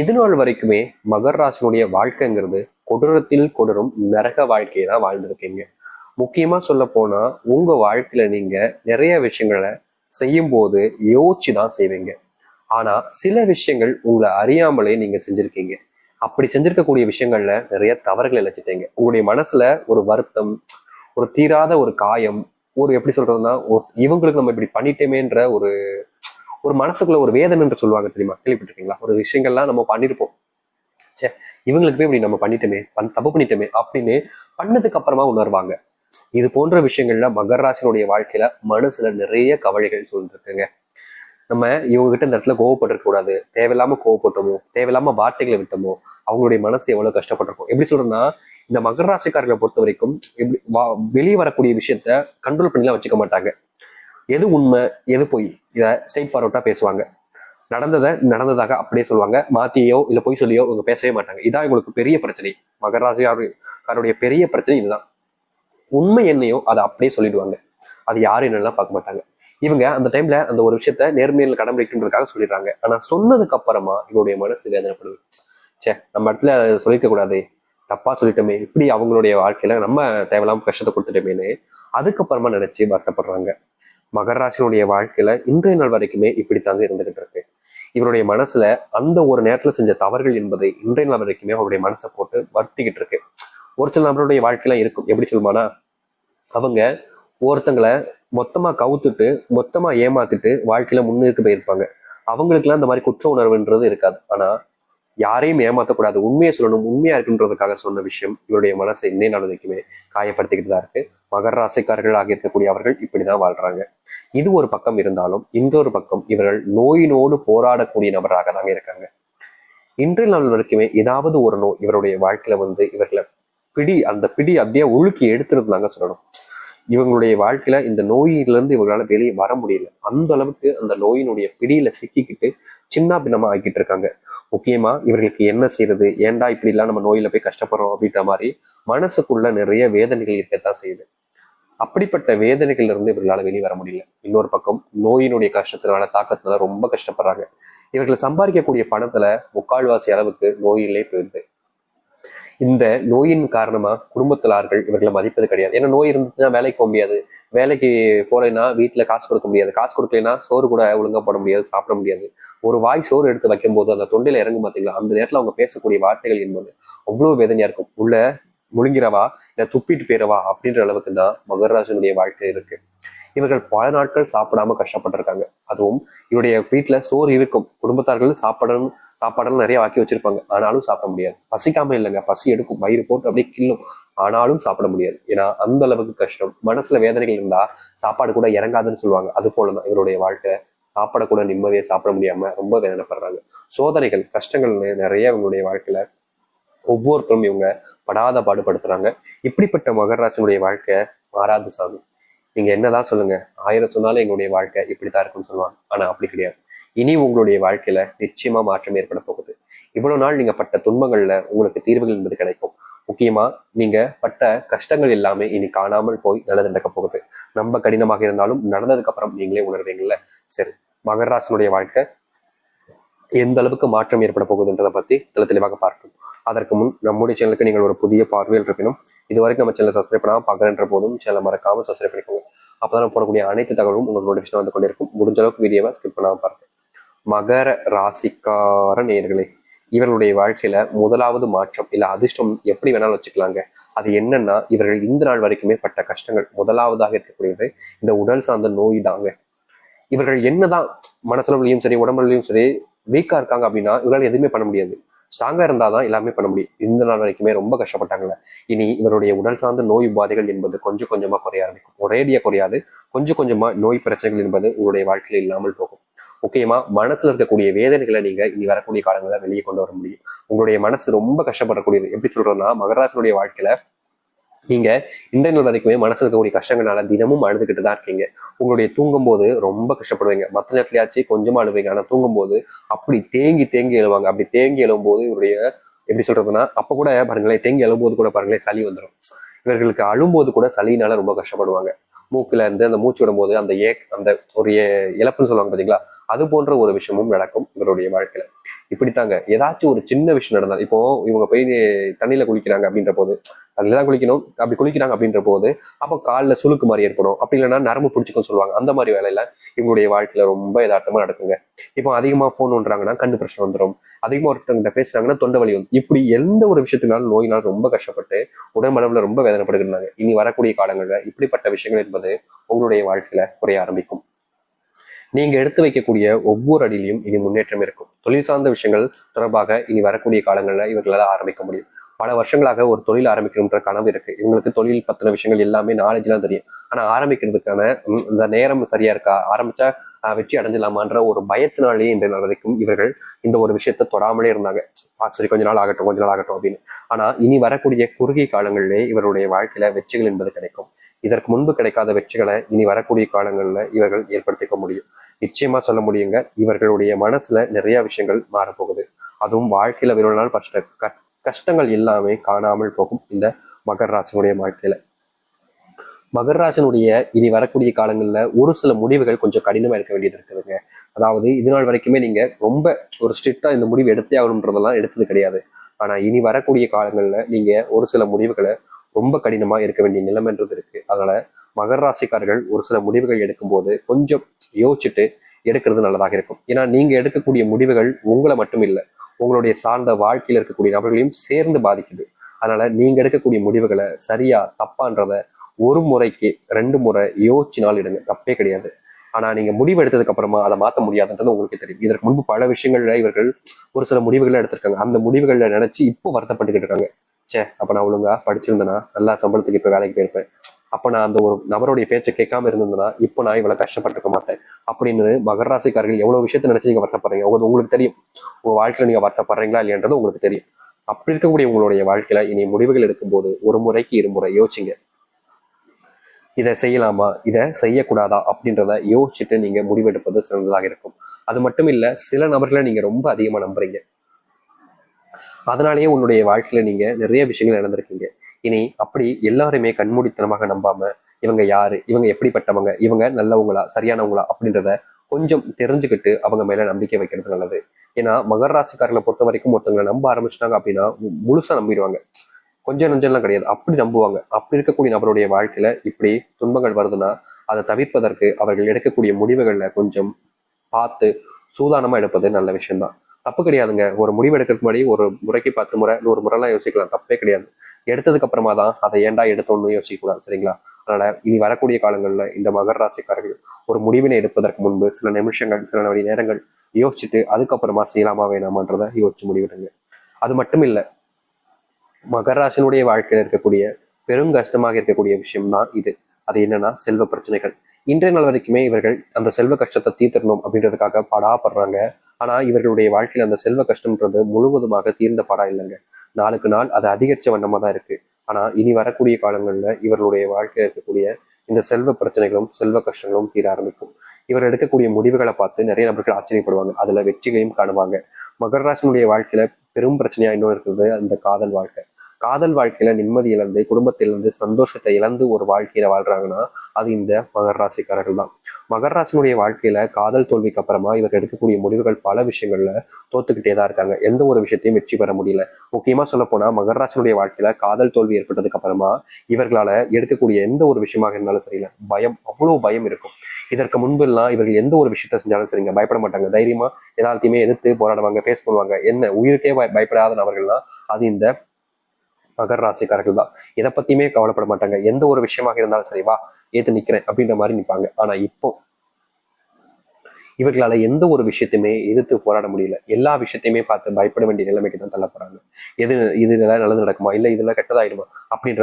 இது நாள் வரைக்குமே மகர் ராசினுடைய வாழ்க்கைங்கிறது கொடூரத்தில் கொடூரம் நரக வாழ்க்கையை தான் வாழ்ந்திருக்கீங்க. முக்கியமா சொல்ல போனா உங்க வாழ்க்கையில நீங்க நிறைய விஷயங்களை செய்யும் போது யோசிச்சு தான் செய்வீங்க. ஆனா சில விஷயங்கள் உங்களை அறியாமலே நீங்க செஞ்சிருக்கீங்க. அப்படி செஞ்சிருக்கக்கூடிய விஷயங்கள்ல நிறைய தவறுகளை இழைச்சிட்டீங்க. உங்களுடைய மனசுல ஒரு வருத்தம் ஒரு தீராத ஒரு காயம் ஒரு எப்படி சொல்றதுன்னா ஒரு இவங்களுக்கு நம்ம இப்படி பண்ணிட்டோமேன்ற ஒரு ஒரு மனசுக்குள்ள ஒரு வேதனை என்று சொல்லுவாங்க தெரியுமா? கேள்விப்பட்டிருக்கீங்களா? ஒரு விஷயங்கள்லாம் நம்ம பண்ணிருப்போம். சே இவங்களுக்கு போய் இப்படி நம்ம பண்ணிட்டோமே பண் தப்பு பண்ணிட்டோமே அப்படின்னு பண்ணதுக்கு அப்புறமா உணர்வாங்க. இது போன்ற விஷயங்கள்ல மகராசினுடைய வாழ்க்கையில மனசுல நிறைய கவலைகள் சொல்லிருக்குங்க நம்ம இவங்க கிட்ட இந்த இடத்துல கோவப்பட்டிருக்க கூடாது. தேவையில்லாம கோவப்பட்டோமோ தேவையில்லாம வார்த்தைகளை விட்டோமோ அவங்களுடைய மனசு எவ்வளவு கஷ்டப்பட்டிருக்கும்? எப்படி சொல்றேன்னா இந்த மகராசிக்காரர்களை பொறுத்த வரைக்கும் எப்படி வா- வெளியே வரக்கூடிய விஷயத்த கண்ட்ரோல் பண்ணிலாம் வச்சுக்க மாட்டாங்க. எது உண்மை எது பொய்? இதை ஸ்ட்ரைட் ஃபார்வர்டாக பேசுவாங்க. நடந்ததை நடந்ததாக அப்படியே சொல்லுவாங்க. மாத்தியோ இல்லை பொய் சொல்லியோ இவங்க பேசவே மாட்டாங்க. இதான் இவங்களுக்கு பெரிய பிரச்சனை. மகர பெரிய பிரச்சனை இதுதான். உண்மை என்னையோ அதை அப்படியே சொல்லிடுவாங்க. அது யாரும் என்னெல்லாம் பார்க்க மாட்டாங்க. இவங்க அந்த டைம்ல அந்த ஒரு விஷயத்த நேர்மையில் கடைபிடிக்கின்றதுக்காக சொல்லிடுறாங்க. ஆனா சொன்னதுக்கு அப்புறமா இவருடைய மனசு வேதனைப்படுது. ச்சே நம்ம இடத்துல அதை சொல்லிக்க கூடாது. தப்பா சொல்லிட்டோமே. இப்படி அவங்களுடைய வாழ்க்கையில நம்ம தேவையில்லாம கஷ்டத்தை கொடுத்துட்டோமேன்னு அதுக்கப்புறமா நினைச்சு வருத்தப்படுறாங்க. மகர ராசினுடைய வாழ்க்கையில இன்றைய நாள் வரைக்குமே இப்படித்தாங்க இருந்துகிட்டு இருக்கு. இவருடைய மனசுல அந்த ஒரு நேரத்துல செஞ்ச தவறுகள் என்பதை இன்றைய நாள் வரைக்குமே அவருடைய மனசை போட்டு வருத்திக்கிட்டு இருக்கு. ஒரு சில நபருடைய வாழ்க்கையில இருக்கும். எப்படி சொல்லுமானா அவங்க ஒருத்தங்களை மொத்தமா கவுத்துட்டு மொத்தமா ஏமாத்திட்டு வாழ்க்கையில முன்னிற்கு போயிருப்பாங்க. அவங்களுக்குலாம் இந்த மாதிரி குற்ற உணர்வுன்றது இருக்காது. ஆனா யாரையும் ஏமாத்தக்கூடாது. உண்மையை சொல்லணும் உண்மையா இருக்குன்றதுக்காக சொன்ன விஷயம் இவருடைய மனசை இன்னே நாள் வரைக்குமே காயப்படுத்திக்கிட்டு தான் இருக்கு. மகர ராசிக்காரர்கள் ஆக இருக்கக்கூடிய அவர்கள் இப்படிதான் வாழ்றாங்க. இது ஒரு பக்கம் இருந்தாலும் இந்த ஒரு பக்கம் இவர்கள் நோயினோடு போராடக்கூடிய நபராக தாங்க இருக்காங்க. இன்றைய நாள் வரைக்குமே ஏதாவது ஒரு நோய் இவருடைய வாழ்க்கையில வந்து இவர்களை பிடி அந்த பிடி அப்படியே உழுக்கி எடுத்துருந்தாங்க சொல்லணும். இவங்களுடைய வாழ்க்கையில இந்த நோயிலிருந்து இவங்களால வெளியே வர முடியல. அந்த அளவுக்கு அந்த நோயினுடைய பிடியில சிக்கிக்கிட்டு சின்ன பின்னமா ஆக்கிட்டு இருக்காங்க. முக்கியமா இவர்களுக்கு என்ன செய்யறது? ஏன்டா இப்படி எல்லாம் நம்ம நோயில போய் கஷ்டப்படுறோம் அப்படின்ற மாதிரி மனசுக்குள்ள நிறைய வேதனைகள் இருக்கத்தான் செய்யுது. அப்படிப்பட்ட வேதனைகள்ல இருந்து இவர்களால வெளியே வர முடியல. இன்னொரு பக்கம் நோயினுடைய கஷ்டத்தினால தாக்கத்தினால ரொம்ப கஷ்டப்படுறாங்க. இவர்கள் சம்பாதிக்கக்கூடிய பணத்துல முக்கால்வாசி அளவுக்கு நோயிலே போயிடுது. இந்த நோயின் காரணமா குடும்பத்திலார்கள் இவர்களை மதிப்பது கிடையாது. ஏன்னா நோய் இருந்துச்சுன்னா வேலைக்கு போக முடியாது. வேலைக்கு போகலைன்னா வீட்டில் காசு கொடுக்க முடியாது. காசு கொடுக்கலைன்னா சோறு கூட ஒழுங்கா போட முடியாது சாப்பிட முடியாது. ஒரு வாய் சோறு எடுத்து வைக்கும் போது அந்த தொண்டையில இறங்கும் பார்த்தீங்களா அந்த நேரத்துல அவங்க பேசக்கூடிய வார்த்தைகள் என்பது அவ்வளவு வேதனையா இருக்கும். உள்ள முழுங்கிறவா இல்லை துப்பிட்டு போயிடவா அப்படின்ற அளவுக்கு தான் மகராஜனுடைய வாழ்க்கை இருக்கு. இவர்கள் பல நாட்கள் சாப்பிடாம கஷ்டப்பட்டிருக்காங்க. அதுவும் இவருடைய வீட்டுல சோறு இருக்கும். குடும்பத்தார்கள் சாப்பிடணும் சாப்பாடெல்லாம் நிறைய வாக்கி வச்சிருப்பாங்க. ஆனாலும் சாப்பிட முடியாது. பசிக்காம இல்லைங்க. பசி எடுக்கும். வயிறு போட்டு அப்படியே கில்லும் ஆனாலும் சாப்பிட முடியாது. ஏன்னா அந்த அளவுக்கு கஷ்டம். மனசுல வேதனைகள் இருந்தா சாப்பாடு கூட இறங்காதுன்னு சொல்லுவாங்க. அது போலதான் இவருடைய வாழ்க்கை. சாப்பாட கூட சாப்பிட முடியாம ரொம்ப வேதனைப்படுறாங்க. சோதனைகள் கஷ்டங்கள் நிறைய இவங்களுடைய வாழ்க்கையில ஒவ்வொருத்தரும் இவங்க படாத பாடுபடுத்துறாங்க. இப்படிப்பட்ட மகராஜனுடைய வாழ்க்கை மாறாது சாமி. நீங்க என்னதான் சொல்லுங்க. ஆயிரம் சொன்னாலும் எங்களுடைய வாழ்க்கை இப்படித்தான் இருக்கும்னு சொல்லுவாங்க. ஆனா அப்படி கிடையாது. இனி உங்களுடைய வாழ்க்கையில நிச்சயமா மாற்றம் ஏற்பட போகுது. இவ்வளவு நாள் நீங்க பட்ட துன்பங்கள்ல உங்களுக்கு தீர்வுகள் என்பது கிடைக்கும். முக்கியமா நீங்க பட்ட கஷ்டங்கள் எல்லாமே இனி காணாமல் போய் நல்லது நடக்க போகுது. ரொம்ப கடினமாக இருந்தாலும் நடந்ததுக்கு அப்புறம் நீங்களே உணர்வீங்கல்ல? சரி மகராசனுடைய வாழ்க்கை எந்த அளவுக்கு மாற்றம் ஏற்பட போகுதுன்றதை பத்தி தெளி தெளிவாக பார்ப்போம். அதற்கு முன் நம்முடைய சேனலுக்கு நீங்கள் ஒரு புதிய பார்வையில் இருப்பினும் இதுவரைக்கும் நம்ம சேனலை சப்ஸ்கிரைப் பண்ணாம பார்க்குறன்ற போதும் சேனலை மறக்காம சப்ஸ்கிரைப் பண்ணிக்கோங்க. அப்பதான் போடக்கூடிய அனைத்து தகவலும் உங்களுக்கு நோட்டிஃபிகேஷன் வந்து கொண்டிருக்கும். முடிஞ்ச அளவுக்கு வீடியோவை ஸ்கிப் பண்ணாமல் பாருங்க. மகர ராசிக்கார நேர்களே இவர்களுடைய வாழ்க்கையில முதலாவது மாற்றம் இல்ல அதிர்ஷ்டம் எப்படி வேணாலும் வச்சுக்கலாங்க. அது என்னன்னா இவர்கள் இந்த நாள் வரைக்குமே பட்ட கஷ்டங்கள் முதலாவதாக இருக்கக்கூடியது இந்த உடல் சார்ந்த நோய் தாங்க. இவர்கள் என்னதான் மனசுலவுலையும் சரி உடம்புலையும் சரி வீக்கா இருக்காங்க அப்படின்னா இவங்களால எதுவுமே பண்ண முடியாது. ஸ்ட்ராங்கா இருந்தாதான் எல்லாமே பண்ண முடியும். இந்த நாள் வரைக்குமே ரொம்ப கஷ்டப்பட்டாங்கல்ல. இனி இவருடைய உடல் சார்ந்த நோய் உபாதைகள் என்பது கொஞ்சம் கொஞ்சமா குறைய ஆரம்பிக்கும். ஒரேடியா குறையாது. கொஞ்சம் கொஞ்சமா நோய் பிரச்சனைகள் என்பது உங்களுடைய வாழ்க்கையில் இல்லாமல் போகும். முக்கியமா மனசுல இருக்கக்கூடிய வேதனைகளை நீங்க இனி வரக்கூடிய காலங்களில் வெளியே கொண்டு வர முடியும். உங்களுடைய மனசு ரொம்ப கஷ்டப்படக்கூடியது. எப்படி சொல்றோம்னா மகராசனுடைய வாழ்க்கையில நீங்க இன்றைய நாள் வரைக்குமே மனசுல இருக்கக்கூடிய கஷ்டங்களால தினமும் அழுதுகிட்டு தான் இருக்கீங்க. உங்களுடைய தூங்கும் போது ரொம்ப கஷ்டப்படுவீங்க. மற்ற நேரத்துலயாச்சும் கொஞ்சமா அழுவீங்க. ஆனா தூங்கும் போது அப்படி தேங்கி தேங்கி எழுவாங்க. அப்படி தேங்கி எழும்போது இவருடைய எப்படி சொல்றதுன்னா அப்ப கூட பாருங்களேன் தேங்கி எழும்போது கூட பாருங்களேன் சளி வந்துடும் இவர்களுக்கு அழும்போது கூட சளினால ரொம்ப கஷ்டப்படுவாங்க. மூக்கில் இருந்து அந்த மூச்சு விடும்போது அந்த ஏ அந்த ஒரு இழப்புன்னு சொல்லுவாங்க பார்த்தீங்களா அது போன்ற ஒரு விஷயமும் நடக்கும் இவருடைய வாழ்க்கையில். இப்படித்தாங்க. ஏதாச்சும் ஒரு சின்ன விஷயம் நடந்தால் இப்போ இவங்க போய் தண்ணியில குளிக்கிறாங்க அப்படின்ற போது அதுல தான் குளிக்கணும் அப்படி குளிக்கிறாங்க அப்படின்ற போது அப்போ காலில் சுளுக்கு மாதிரி ஏற்படும். அப்படி இல்லைன்னா நரம்பு பிடிச்சிக்கன்னு சொல்லுவாங்க. அந்த மாதிரி வேலையில இவங்களுடைய வாழ்க்கையில ரொம்ப யதார்த்தமா நடக்குங்க. இப்போ அதிகமா போன் ஒன்றாங்கன்னா கண்ணு பிரச்சனை வந்துடும் அதிகமா ஒருத்தவங்கிட்ட பேசுறாங்கன்னா தொண்டை வலி வந்து இப்படி எந்த ஒரு விஷயத்தினாலும் நோயினால் ரொம்ப கஷ்டப்பட்டு உடம்பளவுல ரொம்ப வேதனைப்படுகிறாங்க இனி வரக்கூடிய காலங்களில் இப்படிப்பட்ட விஷயங்கள் என்பது உங்களுடைய வாழ்க்கையில குறைய ஆரம்பிக்கும். நீங்க எடுத்து வைக்கக்கூடிய ஒவ்வொரு அடியிலையும் இனி முன்னேற்றம் இருக்கும். தொழில் சார்ந்த விஷயங்கள் தொடர்பாக இனி வரக்கூடிய காலங்கள்ல இவர்களால ஆரம்பிக்க முடியும். பல வருஷங்களாக ஒரு தொழில் ஆரம்பிக்கணுன்ற கனவு இருக்கு. இவங்களுக்கு தொழில் பத்தின விஷயங்கள் எல்லாமே நாலேஜ்லாம் தெரியும். ஆனா ஆரம்பிக்கிறதுக்கான இந்த நேரம் சரியா இருக்கா? ஆரம்பிச்சா வெற்றி அடைஞ்சிடலாமான்ற ஒரு பயத்தினாலேயே இந்த நாள் வரைக்கும் இவர்கள் இந்த ஒரு விஷயத்த தொடாமலே இருந்தாங்க. சரி கொஞ்ச நாள் ஆகட்டும் கொஞ்ச நாள் ஆகட்டும் அப்படின்னு. ஆனா இனி வரக்கூடிய குறுகிய காலங்களிலே இவருடைய வாழ்க்கையில வெற்றிகள் என்பது கிடைக்கும். இதற்கு முன்பு கிடைக்காத வெற்றிகளை இனி வரக்கூடிய காலங்களில் இவர்கள் ஏற்படுத்திக்க முடியும். நிச்சயமா சொல்ல முடியுங்க இவர்களுடைய மனசுல நிறைய விஷயங்கள் மாறப்போகுது. அதுவும் வாழ்க்கையில விரும்பினால் கஷ்ட க- கஷ்டங்கள் எல்லாமே காணாமல் போகும் இந்த மகர ராசினுடைய வாழ்க்கையில. மகராசனுடைய இனி வரக்கூடிய காலங்கள்ல ஒரு சில முடிவுகள் கொஞ்சம் கடினமா இருக்க வேண்டியது இருக்குதுங்க. அதாவது இது நாள் வரைக்குமே நீங்க ரொம்ப ஒரு ஸ்ட்ரிக்டா இந்த முடிவு எடுத்தே ஆகணுன்றதெல்லாம் எடுத்தது கிடையாது. ஆனா இனி வரக்கூடிய காலங்கள்ல நீங்க ஒரு சில முடிவுகளை ரொம்ப கடினமா இருக்க வேண்டிய நிலைமைன்றது இருக்கு. அதனால மகர ராசிக்காரர்கள் ஒரு சில முடிவுகள் எடுக்கும்போது கொஞ்சம் யோசிச்சுட்டு எடுக்கிறது நல்லதாக இருக்கும். ஏன்னா நீங்க எடுக்கக்கூடிய முடிவுகள் உங்களை மட்டும் இல்லை உங்களுடைய சார்ந்த வாழ்க்கையில் இருக்கக்கூடிய நபர்களையும் சேர்ந்து பாதிக்குது. அதனால நீங்க எடுக்கக்கூடிய முடிவுகளை சரியா தப்பான்றத ஒரு முறைக்கு ரெண்டு முறை யோசிச்சினால் இடுங்க தப்பே கிடையாது. ஆனா நீங்க முடிவு எடுத்ததுக்கு அப்புறமா அதை மாத்த முடியாதுன்றது உங்களுக்கு தெரியும். இதற்கு முன்பு பல விஷயங்கள்ல இவர்கள் ஒரு சில முடிவுகளை எடுத்திருக்காங்க. அந்த முடிவுகளை நினைச்சு இப்போ வருத்தப்பட்டுக்கிட்டு இருக்காங்க. ச்சே அப்ப நான் ஒழுங்கா படிச்சிருந்தேனா? நல்லா சம்பளத்துக்கு இப்ப வேலைக்கு போயிருப்பேன். அப்ப நான் அந்த ஒரு நபருடைய பேச்சை கேட்காம இருந்திருந்தேன்னா இப்போ நான் இவ்வளவு கஷ்டப்பட்டிருக்க மாட்டேன். அப்படின்னு மகர ராசிக்காரர்கள் எவ்வளவு விஷயத்தை நினச்சி நீங்கள் வருத்தப்படுறீங்க? உங்களுக்கு உங்களுக்கு தெரியும். உங்கள் வாழ்க்கையில நீங்க வருத்தப்படுறீங்களா இல்லையன்றது உங்களுக்கு தெரியும். அப்படி இருக்கக்கூடிய உங்களுடைய வாழ்க்கையில இனி முடிவுகள் எடுக்கும்போது ஒரு முறைக்கு இருமுறை யோசிங்க. இதை செய்யலாமா? இதை செய்யக்கூடாதா? அப்படின்றத யோசிச்சுட்டு நீங்க முடிவெடுப்பது சிறந்ததாக இருக்கும். அது மட்டும் இல்ல சில நபர்களை நீங்க ரொம்ப அதிகமா நம்புறீங்க. அதனாலேயே உன்னுடைய வாழ்க்கையில நீங்க நிறைய விஷயங்கள் நடந்திருக்கீங்க. இனி அப்படி எல்லாருமே கண்மூடித்தனமாக நம்பாம இவங்க யாரு? இவங்க எப்படிப்பட்டவங்க? இவங்க நல்லவங்களா? சரியானவங்களா? அப்படின்றத கொஞ்சம் தெரிஞ்சுக்கிட்டு அவங்க மேல நம்பிக்கை வைக்கிறது நல்லது. ஏன்னா மகர ராசிக்காரர்களை பொறுத்த வரைக்கும் ஒருத்தவங்களை நம்ப ஆரம்பிச்சிட்டாங்க அப்படின்னா முழுசா நம்பிடுவாங்க. கொஞ்சம் நெஞ்சம்லாம் கிடையாது. அப்படி நம்புவாங்க. அப்படி இருக்கக்கூடிய நபருடைய வாழ்க்கையில இப்படி துன்பங்கள் வருதுன்னா அதை தவிர்ப்பதற்கு அவர்கள் எடுக்கக்கூடிய முடிவுகள்ல கொஞ்சம் பார்த்து சூதானமா எடுப்பது நல்ல விஷயம்தான். தப்பு கிடையாதுங்க. ஒரு முடிவு எடுக்கிறதுக்கு முன்னாடி ஒரு முறைக்கு பத்து முறை நூறு முறைலாம் யோசிக்கலாம். தப்பே கிடையாது. எடுத்ததுக்கு அப்புறமா தான் அதை ஏண்டா எடுத்தோம்னு யோசிக்க கூடாது சரிங்களா? அதனால இனி வரக்கூடிய காலங்கள்ல இந்த மகர ராசிக்காரர்கள் ஒரு முடிவினை எடுப்பதற்கு முன்பு சில நிமிஷங்கள் சில மணி நேரங்கள் யோசிச்சுட்டு அதுக்கப்புறமா செய்யலாமா வேணாமான்றதை யோசிச்சு முடிவிடுங்க. அது மட்டும் இல்ல மகராசினுடைய வாழ்க்கையில் வாழ்க்கையில இருக்கக்கூடிய பெரும் கஷ்டமாக இருக்கக்கூடிய விஷயம் தான் இது. அது என்னன்னா செல்வ பிரச்சனைகள். இன்றைய நாள் வரைக்குமே இவர்கள் அந்த செல்வ கஷ்டத்தை தீர்த்தரணும் அப்படின்றதுக்காக படாப்படுறாங்க. ஆனா இவர்களுடைய வாழ்க்கையில அந்த செல்வ கஷ்டம்ன்றது முழுவதுமாக தீர்ந்த படா இல்லைங்க. நாளுக்கு நாள் அது அதிகரிச்ச வண்ணமாக தான் இருக்குது ஆனால் இனி வரக்கூடிய காலங்களில் இவர்களுடைய வாழ்க்கையில் இருக்கக்கூடிய இந்த செல்வ பிரச்சனைகளும் செல்வ கஷ்டங்களும் தீர ஆரம்பிக்கும். இவர் எடுக்கக்கூடிய முடிவுகளை பார்த்து நிறைய நபர்கள் ஆச்சரியப்படுவாங்க. அதில் வெற்றிகளையும் காணுவாங்க. மகர ராசினுடைய வாழ்க்கையில பெரும் பிரச்சனையாக இன்னும் இருக்கிறது அந்த காதல் வாழ்க்கை. காதல் வாழ்க்கையில நிம்மதி இழந்து குடும்பத்தை இழந்து சந்தோஷத்தை இழந்து ஒரு வாழ்க்கையில வாழ்றாங்கன்னா அது இந்த மகர் ராசிக்காரர்கள் தான். மகர் ராசினுடைய வாழ்க்கையில காதல் தோல்விக்கு அப்புறமா இவர் எடுக்கக்கூடிய முடிவுகள் பல விஷயங்கள்ல தோத்துக்கிட்டே தான் இருக்காங்க. எந்த ஒரு விஷயத்தையும் வெற்றி பெற முடியல. முக்கியமா சொல்ல போனா மகர் ராசினுடைய வாழ்க்கையில காதல் தோல்வி ஏற்பட்டதுக்கு அப்புறமா இவர்களால எடுக்கக்கூடிய எந்த ஒரு விஷயமாக இருந்தாலும் சரியில்லை. பயம் அவ்வளவு பயம் இருக்கும். இதற்கு முன்பெல்லாம் இவர்கள் எந்த ஒரு விஷயத்த செஞ்சாலும் சரிங்க பயப்பட மாட்டாங்க. தைரியமா எல்லாத்தையுமே எதிர்த்து போராடுவாங்க பேச பண்ணுவாங்க. என்ன உயிருக்கே பயப்படாத நபர்கள்லாம் அது இந்த மகர ராசிக்காரர்கள் தான். எதை பத்தியுமே கவலைப்பட மாட்டாங்க. எந்த ஒரு விஷயமாக இருந்தாலும் சரி வா ஏத்து நிக்கிறேன் அப்படின்ற மாதிரி நிற்பாங்க ஆனா இப்போ இவர்களால எந்த ஒரு விஷயத்தையுமே எதிர்த்து போராட முடியல. எல்லா விஷயத்தையுமே பார்த்து பயப்பட வேண்டிய நிலைமைக்கு தான் தள்ளப்படுறாங்க. எது இதுல நல்லது நடக்குமா? இல்ல இதுல கெட்டதாயிடுமா? அப்படின்ற